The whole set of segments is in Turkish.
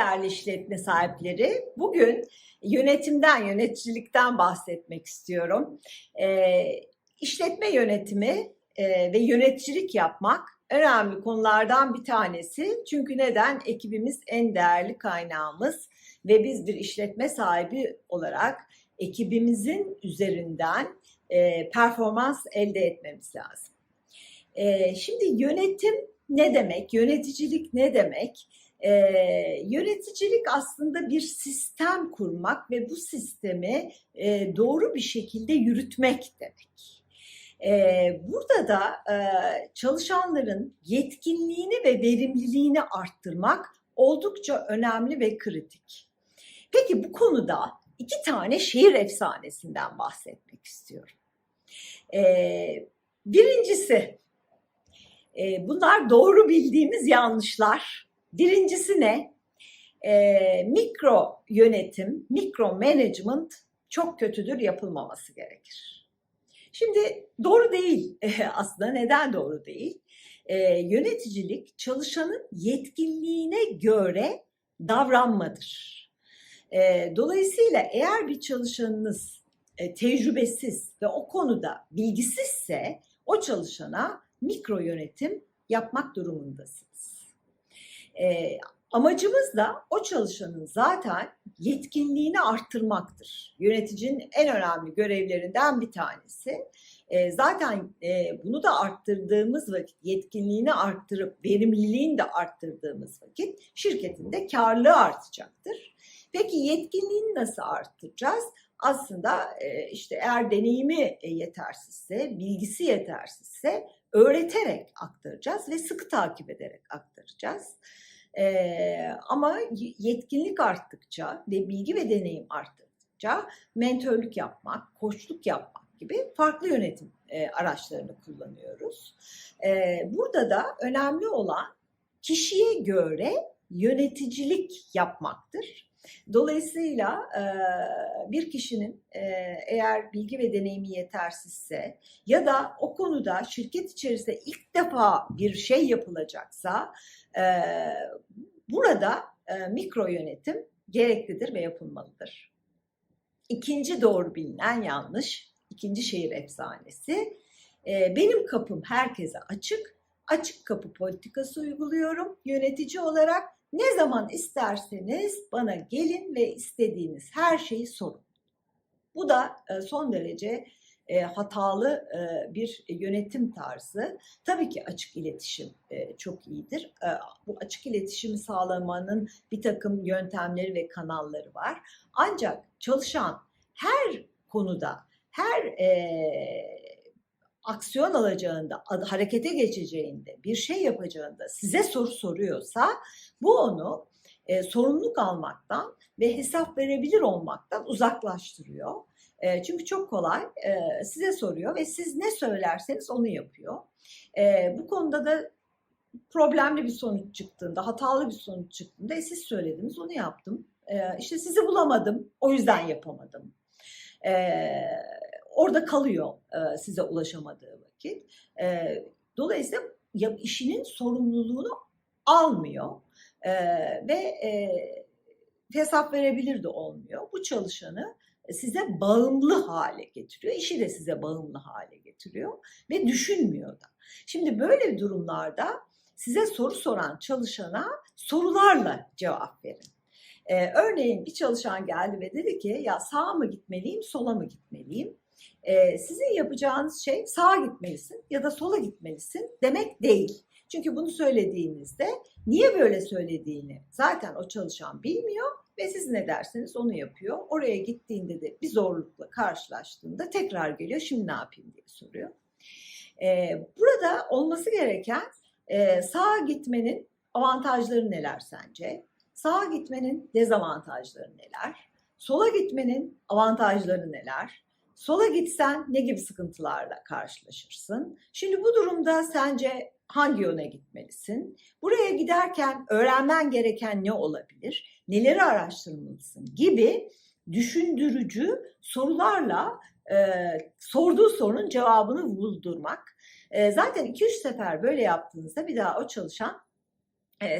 değerli işletme sahipleri. Bugün yönetimden, yöneticilikten bahsetmek istiyorum. Ee, işletme yönetimi e, ve yöneticilik yapmak önemli konulardan bir tanesi. Çünkü neden? Ekibimiz en değerli kaynağımız ve biz bir işletme sahibi olarak ekibimizin üzerinden e, performans elde etmemiz lazım. E, şimdi yönetim ne demek? Yöneticilik ne demek? Ee, yöneticilik aslında bir sistem kurmak ve bu sistemi e, doğru bir şekilde yürütmek demek. Ee, burada da e, çalışanların yetkinliğini ve verimliliğini arttırmak oldukça önemli ve kritik. Peki bu konuda iki tane şehir efsanesinden bahsetmek istiyorum. Ee, birincisi, e, bunlar doğru bildiğimiz yanlışlar. Birincisi ne? E, mikro yönetim, mikro management çok kötüdür, yapılmaması gerekir. Şimdi doğru değil aslında. Neden doğru değil? E, yöneticilik çalışanın yetkinliğine göre davranmadır. E, dolayısıyla eğer bir çalışanınız e, tecrübesiz ve o konuda bilgisizse o çalışana mikro yönetim yapmak durumundasınız. E, amacımız da o çalışanın zaten yetkinliğini arttırmaktır. Yöneticinin en önemli görevlerinden bir tanesi. E, zaten e, bunu da arttırdığımız vakit, yetkinliğini arttırıp verimliliğini de arttırdığımız vakit şirketin de karlılığı artacaktır. Peki yetkinliğini nasıl arttıracağız? Aslında e, işte eğer deneyimi e, yetersizse, bilgisi yetersizse öğreterek aktaracağız ve sıkı takip ederek aktaracağız. Ee, ama yetkinlik arttıkça ve bilgi ve deneyim arttıkça mentörlük yapmak, koçluk yapmak gibi farklı yönetim e, araçlarını kullanıyoruz. E, burada da önemli olan kişiye göre yöneticilik yapmaktır. Dolayısıyla bir kişinin eğer bilgi ve deneyimi yetersizse ya da o konuda şirket içerisinde ilk defa bir şey yapılacaksa burada mikro yönetim gereklidir ve yapılmalıdır. İkinci doğru bilinen yanlış, ikinci şehir efsanesi. Benim kapım herkese açık, açık kapı politikası uyguluyorum yönetici olarak ne zaman isterseniz bana gelin ve istediğiniz her şeyi sorun. Bu da e, son derece e, hatalı e, bir yönetim tarzı. Tabii ki açık iletişim çok iyidir. Bu açık iletişimi sağlamanın bir takım yöntemleri ve kanalları var. Ancak çalışan her konuda, her aksiyon alacağında, harekete geçeceğinde, bir şey yapacağında size soru soruyorsa bu onu e, sorumluluk almaktan ve hesap verebilir olmaktan uzaklaştırıyor. E, çünkü çok kolay e, size soruyor ve siz ne söylerseniz onu yapıyor. E, bu konuda da problemli bir sonuç çıktığında, hatalı bir sonuç çıktığında e, siz söylediniz onu yaptım. E, işte sizi bulamadım, o yüzden yapamadım. E, orada kalıyor e, size ulaşamadığı vakit. E, dolayısıyla ya, işinin sorumluluğunu almıyor e, ve e, hesap verebilir de olmuyor. Bu çalışanı size bağımlı hale getiriyor. İşi de size bağımlı hale getiriyor ve düşünmüyor da. Şimdi böyle durumlarda size soru soran çalışana sorularla cevap verin. Ee, örneğin bir çalışan geldi ve dedi ki ya sağa mı gitmeliyim, sola mı gitmeliyim? Ee, sizin yapacağınız şey sağa gitmelisin ya da sola gitmelisin demek değil. Çünkü bunu söylediğinizde niye böyle söylediğini zaten o çalışan bilmiyor ve siz ne derseniz onu yapıyor. Oraya gittiğinde de bir zorlukla karşılaştığında tekrar geliyor şimdi ne yapayım diye soruyor. Ee, burada olması gereken e, sağa gitmenin avantajları neler sence? Sağa gitmenin dezavantajları neler? Sola gitmenin avantajları neler? Sola gitsen ne gibi sıkıntılarla karşılaşırsın? Şimdi bu durumda sence hangi yöne gitmelisin? Buraya giderken öğrenmen gereken ne olabilir? Neleri araştırmalısın gibi düşündürücü sorularla e, sorduğu sorunun cevabını buldurmak. E, zaten 2-3 sefer böyle yaptığınızda bir daha o çalışan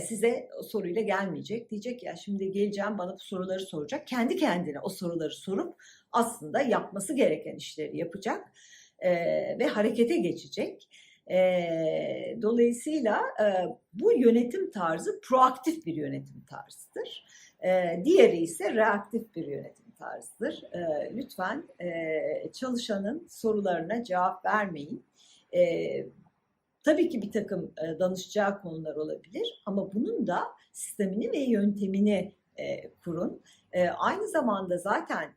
size o soruyla gelmeyecek. Diyecek ya şimdi geleceğim bana bu soruları soracak. Kendi kendine o soruları sorup aslında yapması gereken işleri yapacak e, ve harekete geçecek. E, dolayısıyla e, bu yönetim tarzı proaktif bir yönetim tarzıdır. E, diğeri ise reaktif bir yönetim tarzıdır. E, lütfen e, çalışanın sorularına cevap vermeyin. E, tabii ki bir takım e, danışacağı konular olabilir ama bunun da sistemini ve yöntemini e, kurun. E, aynı zamanda zaten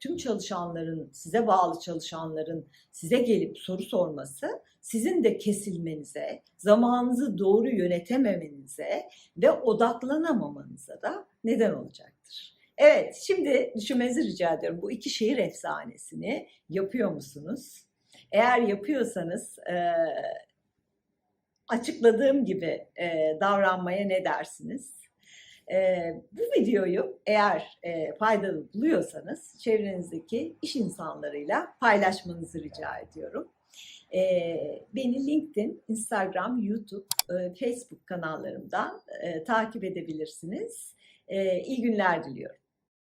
tüm çalışanların, size bağlı çalışanların size gelip soru sorması sizin de kesilmenize, zamanınızı doğru yönetememenize ve odaklanamamanıza da neden olacaktır. Evet, şimdi düşünmenizi rica ediyorum. Bu iki şehir efsanesini yapıyor musunuz? Eğer yapıyorsanız açıkladığım gibi e, davranmaya ne dersiniz? E, bu videoyu eğer e, faydalı buluyorsanız çevrenizdeki iş insanlarıyla paylaşmanızı rica ediyorum. E, beni LinkedIn, Instagram, YouTube, e, Facebook kanallarımdan e, takip edebilirsiniz. E, iyi günler diliyorum.